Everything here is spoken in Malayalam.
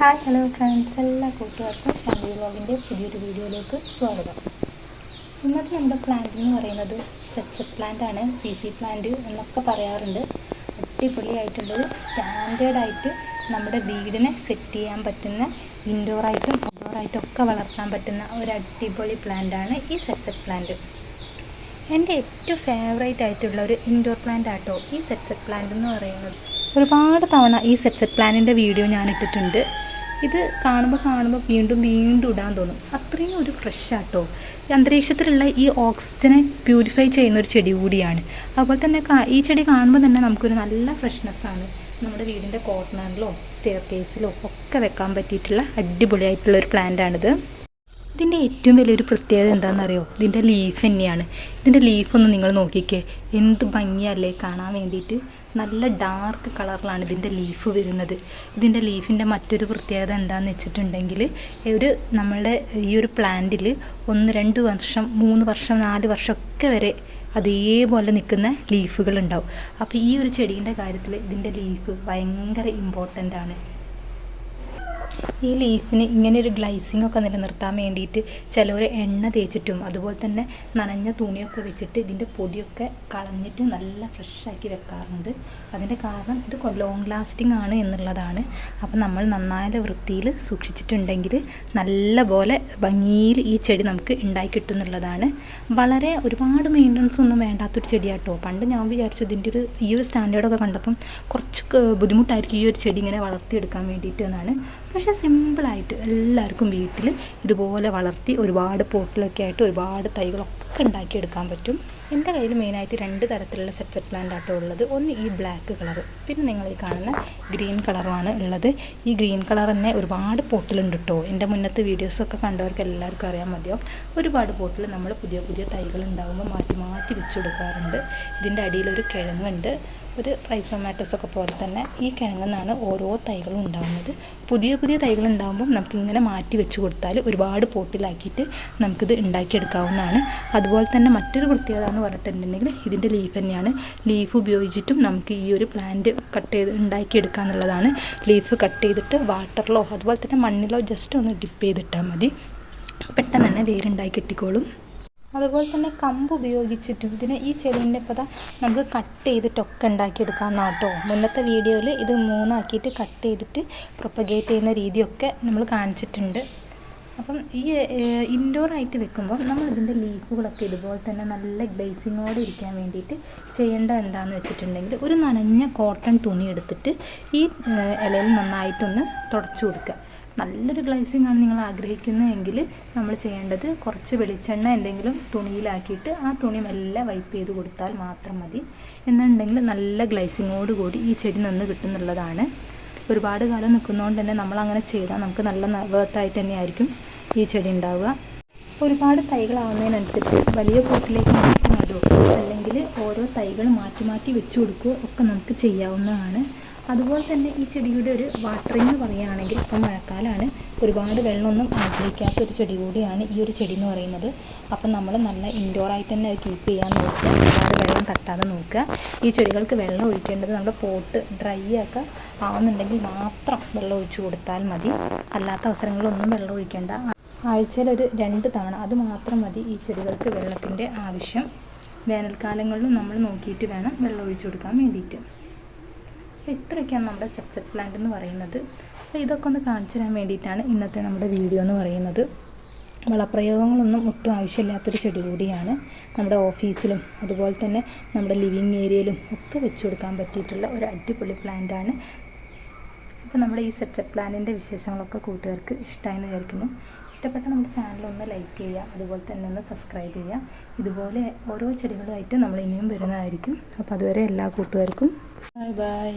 ഹായ് ഹലോ ഫ്രണ്ട്സ് എല്ലാ കൂട്ടുകാർക്കും ഫാമിലി വ്ളോഗിന്റെ പുതിയൊരു വീഡിയോയിലേക്ക് സ്വാഗതം. ഇന്നത്തെ നമ്മുടെ പ്ലാന്റ് എന്ന് പറയുന്നത് സെക്സപ്പ് പ്ലാന്റ് ആണ്. സി സി പ്ലാന്റ് എന്നൊക്കെ പറയാറുണ്ട്. അടിപൊളിയായിട്ടുള്ളൊരു സ്റ്റാൻഡേർഡായിട്ട് നമ്മുടെ വീടിനെ സെറ്റ് ചെയ്യാൻ പറ്റുന്ന ഇൻഡോറായിട്ടും ഔട്ട്ഡോറായിട്ടും ഒക്കെ വളർത്താൻ പറ്റുന്ന ഒരു അടിപൊളി പ്ലാന്റാണ് ഈ സെക്സപ്പ് പ്ലാന്റ് എന്റെ ഏറ്റവും ഫേവറേറ്റ് ആയിട്ടുള്ള ഒരു ഇൻഡോർ പ്ലാന്റ് ആട്ടോ ഈ സെക്സപ്പ് പ്ലാന്റ് എന്ന് പറയുന്നത്. ഒരുപാട് തവണ ഈ സെക്സപ്പ് പ്ലാന്റിന്റെ വീഡിയോ ഞാൻ ഇട്ടിട്ടുണ്ട്. ഇത് കാണുമ്പോൾ കാണുമ്പോൾ വീണ്ടും വീണ്ടും ഇടാൻ തോന്നും. അത്രയും ഒരു ഫ്രഷ് ആട്ടോ. അന്തരീക്ഷത്തിലുള്ള ഈ ഓക്സിജനെ പ്യൂരിഫൈ ചെയ്യുന്ന ഒരു ചെടി കൂടിയാണ്. അതുപോലെ തന്നെ ഈ ചെടി കാണുമ്പോൾ തന്നെ നമുക്കൊരു നല്ല ഫ്രഷ്നെസ്സാണ് നമ്മുടെ വീടിന്റെ കോർണറിലോ സ്റ്റെയർ കേസിലോ ഒക്കെ വെക്കാൻ പറ്റിയിട്ടുള്ള അടിപൊളിയായിട്ടുള്ള ഒരു പ്ലാന്റ് ആണിത്. ഇതിന്റെ ഏറ്റവും വലിയൊരു പ്രത്യേകത എന്താണെന്നറിയോ? ഇതിന്റെ ലീഫ് തന്നെയാണ്. ഇതിന്റെ ഒന്ന് നിങ്ങൾ നോക്കിക്കേ. എന്ത് ഭംഗിയല്ലേ കാണാൻ വേണ്ടിയിട്ട്. നല്ല ഡാർക്ക് കളറിലാണ് ഇതിന്റെ ലീഫ് വരുന്നത്. ഇതിന്റെ ലീഫിന്റെ മറ്റൊരു പ്രത്യേകത എന്താണെന്ന് വെച്ചിട്ടുണ്ടെങ്കിൽ ഒരു നമ്മളുടെ ഈ ഒരു പ്ലാന്റിൽ ഒന്ന് രണ്ട് വർഷം മൂന്ന് വർഷം നാല് വർഷമൊക്കെ വരെ അതേപോലെ നിൽക്കുന്ന ലീഫുകൾ ഉണ്ടാവും. അപ്പോൾ ഈ ഒരു ചെടീന്റെ കാര്യത്തിൽ ഇതിന്റെ ലീഫ് ഭയങ്കര ഇമ്പോർട്ടന്റ് ആണ്. ഈ ലീഫിന് ഇങ്ങനെ ഒരു ഗ്ലൈസിംഗ് ഒക്കെ നിലനിർത്താൻ വേണ്ടിയിട്ട് ചിലവർ എണ്ണ തേച്ചിട്ടും അതുപോലെ തന്നെ നനഞ്ഞ തുണിയൊക്കെ വെച്ചിട്ട് ഇതിന്റെ പൊടിയൊക്കെ കളഞ്ഞിട്ട് നല്ല ഫ്രഷാക്കി വെക്കാറുണ്ട്. അതിന്റെ കാരണം ഇത് ലോങ് ലാസ്റ്റിംഗ് ആണ് എന്നുള്ളതാണ്. അപ്പം നമ്മൾ നന്നായ വൃത്തിയിൽ സൂക്ഷിച്ചിട്ടുണ്ടെങ്കിൽ നല്ല പോലെ ഭംഗിയിൽ ഈ ചെടി നമുക്ക് ഉണ്ടായി കിട്ടും എന്നുള്ളതാണ്. വളരെ ഒരുപാട് മെയിന്റനൻസ് ഒന്നും വേണ്ടാത്തൊരു ചെടിയാട്ടോ. പണ്ട് ഞാൻ വിചാരിച്ചു ഇതിന്റെ ഒരു ഈ ഒരു സ്റ്റാൻഡേർഡൊക്കെ കണ്ടപ്പം കുറച്ച് ബുദ്ധിമുട്ടായിരിക്കും ഈ ഒരു ചെടി ഇങ്ങനെ വളർത്തിയെടുക്കാൻ വേണ്ടിയിട്ട് എന്നാണ്. പക്ഷേ സിമ്പിളായിട്ട് എല്ലാവർക്കും വീട്ടിൽ ഇതുപോലെ വളർത്തി ഒരുപാട് പോട്ടിലൊക്കെ ആയിട്ട് ഒരുപാട് തൈകളൊക്കെ ഉണ്ടാക്കിയെടുക്കാൻ പറ്റും. എന്റെ കയ്യിൽ മെയിനായിട്ട് രണ്ട് തരത്തിലുള്ള സെറ്റ്സെറ്റ് പ്ലാന്റ് ആട്ടോ ഉള്ളത്. ഒന്ന് ഈ ബ്ലാക്ക് കളർ പിന്നെ നിങ്ങൾ ഈ കാണുന്ന ഗ്രീൻ കളറുമാണ് ഉള്ളത്. ഈ ഗ്രീൻ കളർ തന്നെ ഒരുപാട് പോട്ടിലുണ്ട് കേട്ടോ എന്റെ മുന്നത്തെ വീഡിയോസൊക്കെ കണ്ടവർക്ക് എല്ലാവർക്കും അറിയാൻ മതിയാവും. ഒരുപാട് പോട്ടിൽ നമ്മൾ പുതിയ പുതിയ തൈകൾ ഉണ്ടാകുമ്പോൾ മാറ്റി മാറ്റി വെച്ച് കൊടുക്കാറുണ്ട്. ഇതിന്റെ അടിയിലൊരു കിഴങ്ങുണ്ട്. ഒരു റൈസോമാറ്റസ് ഒക്കെ പോലെ തന്നെ ഈ കിഴങ്ങിൽ നിന്നാണ് ഓരോ തൈകളും ഉണ്ടാകുന്നത് പുതിയ പുതിയ തൈകൾ ഉണ്ടാകുമ്പോൾ നമുക്കിങ്ങനെ മാറ്റി വെച്ച് കൊടുത്താൽ ഒരുപാട് പോട്ടിലാക്കിയിട്ട് നമുക്കിത് ഉണ്ടാക്കിയെടുക്കാവുന്നതാണ്. അതുപോലെ തന്നെ മറ്റൊരു പ്രത്യേകത എന്ന് പറഞ്ഞിട്ടുണ്ടെങ്കിൽ ഇതിന്റെ ലീഫ് തന്നെയാണ്. ലീഫ് ഉപയോഗിച്ചിട്ടും നമുക്ക് ഈ ഒരു പ്ലാന്റ് കട്ട് ചെയ്ത് ഉണ്ടാക്കിയെടുക്കുക എന്നുള്ളതാണ്. ലീഫ് കട്ട് ചെയ്തിട്ട് വാട്ടറിലോ അതുപോലെ തന്നെ മണ്ണിലോ ജസ്റ്റ് ഒന്ന് ഡിപ്പ് ചെയ്തിട്ടാൽ മതി. പെട്ടെന്ന് തന്നെ വേരുണ്ടായി കിട്ടിക്കോളും. അതുപോലെ തന്നെ കമ്പ് ഉപയോഗിച്ചിട്ടും ഇതിന് ഈ ചെടീന്റെ പത നമുക്ക് കട്ട് ചെയ്തിട്ടൊക്കെ ഉണ്ടാക്കിയെടുക്കാമെന്നാണ് കേട്ടോ മുന്നത്തെ വീഡിയോയിൽ ഇത് മൂന്നാക്കിയിട്ട് കട്ട് ചെയ്തിട്ട് പ്രൊപ്പഗേറ്റ് ചെയ്യുന്ന രീതിയൊക്കെ നമ്മൾ കാണിച്ചിട്ടുണ്ട്. അപ്പം ഈ ഇൻഡോർ ആയിട്ട് വെക്കുമ്പോൾ നമ്മൾ ഇതിന്റെ ലീഫുകളൊക്കെ ഇതുപോലെ തന്നെ നല്ല ഗ്ലേസിങ്ങോടെ ഇരിക്കാൻ വേണ്ടിയിട്ട് ചെയ്യേണ്ട എന്താണെന്ന് വെച്ചിട്ടുണ്ടെങ്കിൽ ഒരു നനഞ്ഞ കോട്ടൺ തുണി എടുത്തിട്ട് ഈ ഇലയിൽ നന്നായിട്ടൊന്ന് തുടച്ചു കൊടുക്കുക. നല്ലൊരു ഗ്ലൈസിങ് ആണ് നിങ്ങൾ ആഗ്രഹിക്കുന്നതെങ്കിൽ നമ്മൾ ചെയ്യേണ്ടത് കുറച്ച് വെളിച്ചെണ്ണ എന്തെങ്കിലും തുണിയിലാക്കിയിട്ട് ആ തുണി മെല്ലെ വൈപ്പ് ചെയ്ത് കൊടുത്താൽ മാത്രം മതി. എന്നുണ്ടെങ്കിൽ നല്ല ഗ്ലൈസിങ്ങോട് കൂടി ഈ ചെടി നിന്ന് കിട്ടുന്നുള്ളതാണ് ഒരുപാട് കാലം നിൽക്കുന്നതുകൊണ്ട് തന്നെ നമ്മൾ അങ്ങനെ ചെയ്താൽ നമുക്ക് നല്ല വേർത്തായിട്ട് തന്നെയായിരിക്കും ഈ ചെടി ഉണ്ടാവുക. ഒരുപാട് തൈകളാവുന്നതിനനുസരിച്ച് വലിയ കൂട്ടിലേക്ക് മാറ്റി നടുക. അല്ലെങ്കിൽ ഓരോ തൈകൾ മാറ്റി മാറ്റി വെച്ചു കൊടുക്കുകയോ ഒക്കെ നമുക്ക് ചെയ്യാവുന്നതാണ്. അതുപോലെ തന്നെ ഈ ചെടിയുടെ ഒരു വാട്ടറിങ് പറയുകയാണെങ്കിൽ ഇപ്പം മഴക്കാലമാണ് ഒരുപാട് വെള്ളമൊന്നും ആഗ്രഹിക്കാത്ത ഒരു ചെടി കൂടിയാണ് ഈ ഒരു ചെടി എന്ന് പറയുന്നത്. അപ്പം നമ്മൾ നല്ല ഇൻഡോറായിട്ട് തന്നെ കീപ്പ് ചെയ്യാൻ നോക്കുക. ഒരുപാട് വെള്ളം തട്ടാതെ നോക്കുക. ഈ ചെടികൾക്ക് വെള്ളം ഒഴിക്കേണ്ടത് നമ്മുടെ പോട്ട് ഡ്രൈ ഒക്കെ ആവുന്നുണ്ടെങ്കിൽ മാത്രം വെള്ളം ഒഴിച്ചു കൊടുത്താൽ മതി. അല്ലാത്ത അവസരങ്ങളിലൊന്നും വെള്ളം ഒഴിക്കേണ്ട. ആഴ്ചയിൽ ഒരു രണ്ട് തവണ അത് മാത്രം മതി ഈ ചെടികൾക്ക് വെള്ളത്തിന്റെ ആവശ്യം. വേനൽക്കാലങ്ങളിലും നമ്മൾ നോക്കിയിട്ട് വേണം വെള്ളം ഒഴിച്ചു കൊടുക്കാൻ വേണ്ടിയിട്ട്. അപ്പോൾ ഇത്രയൊക്കെയാണ് നമ്മുടെ സക്സസ് പ്ലാന്റ് എന്ന് പറയുന്നത്. അപ്പോൾ ഇതൊക്കെ ഒന്ന് കാണിച്ചു തരാൻ വേണ്ടിയിട്ടാണ് ഇന്നത്തെ നമ്മുടെ വീഡിയോ എന്ന് പറയുന്നത്. വളപ്രയോഗങ്ങളൊന്നും ഒട്ടും ആവശ്യമില്ലാത്തൊരു ചെടി കൂടിയാണ് നമ്മുടെ ഓഫീസിലും അതുപോലെ തന്നെ നമ്മുടെ ലിവിങ് ഏരിയയിലും ഒക്കെ വെച്ച് കൊടുക്കാൻ പറ്റിയിട്ടുള്ള ഒരു അടിപൊളി പ്ലാന്റാണ് അപ്പോൾ നമ്മുടെ ഈ സെറ്റ്സെറ്റ് പ്ലാനിന്റെ വിശേഷങ്ങളൊക്കെ കൂട്ടുകാർക്ക് ഇഷ്ടമായെന്ന് വിചാരിക്കുന്നു. ഇഷ്ടപ്പെട്ട നമ്മുടെ ചാനൽ ഒന്ന് ലൈക്ക് ചെയ്യുക അതുപോലെ തന്നെ ഒന്ന് സബ്സ്ക്രൈബ് ചെയ്യുക. ഇതുപോലെ ഓരോ ചെടികളുമായിട്ട് നമ്മൾ ഇനിയും വരുന്നതായിരിക്കും. അപ്പോൾ അതുവരെ എല്ലാ കൂട്ടുകാർക്കും ബൈ ബൈ